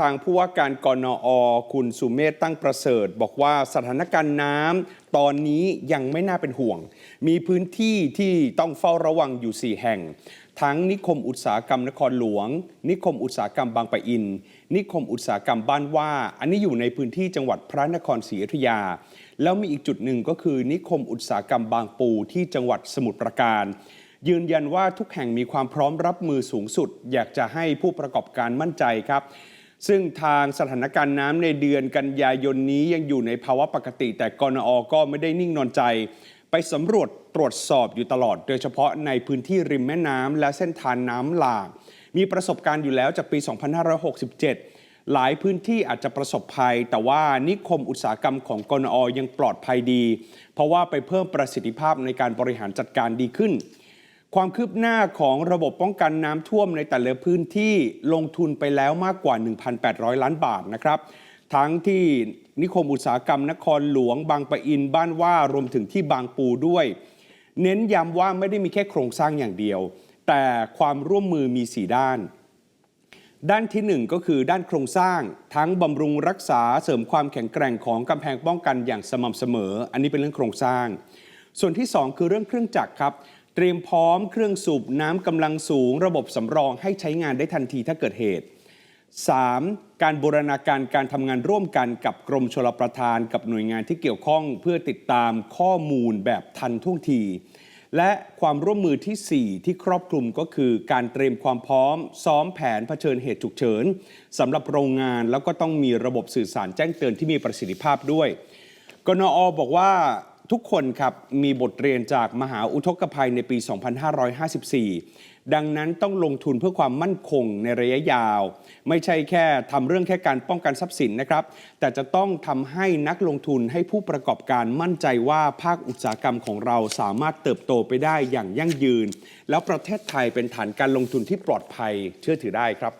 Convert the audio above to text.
ทางผู้ว่าการกนอ คุณสุเมธตั้งประเสริฐ บอกว่าสถานการณ์น้ำตอนนี้ยังไม่น่าเป็นห่วง มีพื้นที่ที่ต้องเฝ้าระวังอยู่ 4 แห่ง ทั้งนิคมอุตสาหกรรมนครหลวง นิคมอุตสาหกรรมบางปะอิน นิคมอุตสาหกรรมบ้านว่า อันนี้อยู่ในพื้นที่จังหวัดพระนครศรีอยุธยา แล้วมีอีกจุดหนึ่งก็คือ นิคมอุตสาหกรรมบางปูที่จังหวัดสมุทรปราการยืนยันว่าทุกแห่งมีความพร้อมรับมือสูงสุด อยากจะให้ผู้ประกอบการมั่นใจครับ ซึ่งทางสถานการณ์น้ำในเดือนกันยายนนี้ยังอยู่ในภาวะปกติ แต่กนอก็ไม่ได้นิ่งนอนใจ ไปสำรวจตรวจสอบอยู่ตลอด โดยเฉพาะในพื้นที่ริมแม่น้ำและเส้นทางน้ำหลากมีประสบการณ์อยู่แล้วจากปี 2567 หลายพื้นที่อาจจะประสบภัย แต่ว่านิคมอุตสาหกรรมของกนอยังปลอดภัยดี เพราะว่าไปเพิ่มประสิทธิภาพในการบริหารจัดการดีขึ้น ความคืบหน้าของระบบป้องกันน้ำท่วมในแต่ละพื้นที่ลงทุนไปแล้วมากกว่า 1,800 ล้านบาทนะครับ ทั้งที่นิคมอุตสาหกรรมนครหลวง บางปะอินบ้านว่ารวมถึงที่บางปูด้วย เน้นย้ำว่าไม่ได้มีแค่โครงสร้างอย่างเดียว แต่ความร่วมมือมี 4 ด้าน ด้านทีหนึ่1 ก็คือด้านโครงสร้าง ทั้งบำรุงรักษาเสริมความแข็งแกร่งของกำแพงป้องกันอย่างสม่ำเสมอ อันนี้เป็นเรื่องโครงสร้าง ส่วนที่ 2 คือเรื่องเครื่องจักรครับ เตรียมพร้อมเครื่องสูบน้ำกำลังสูง ระบบสำรองให้ใช้งานได้ทันทีถ้าเกิดเหตุ 3. การบูรณาการการทำงานร่วมกันกับกรมชลประทานกับหน่วยงานที่เกี่ยวข้อง เพื่อติดตามข้อมูลแบบทันท่วงที และความร่วมมือทีสี่4 ที่ครอบคลุมก็คือการเตรียมความพร้อม ซ้อมแผนเผชิญเหตุฉุกเฉินสำหรับโรงงานแล้วก็ต้องมีระบบสื่อสารแจ้งเตือนที่มีประสิทธิภาพด้วย กนอบอกว่า ทุกคนครับมีบทเรียนจากมหาอุทกภัยในปี 2554 ดังนั้นต้องลงทุนเพื่อความมั่นคงในระยะยาว ไม่ใช่แค่ทำเรื่องแค่การป้องกันทรัพย์สินนะครับ แต่จะต้องทำให้นักลงทุนให้ผู้ประกอบการมั่นใจว่าภาคอุตสาหกรรมของเราสามารถเติบโตไปได้อย่างยั่งยืน แล้วประเทศไทยเป็นฐานการลงทุนที่ปลอดภัยเชื่อถือได้ครับ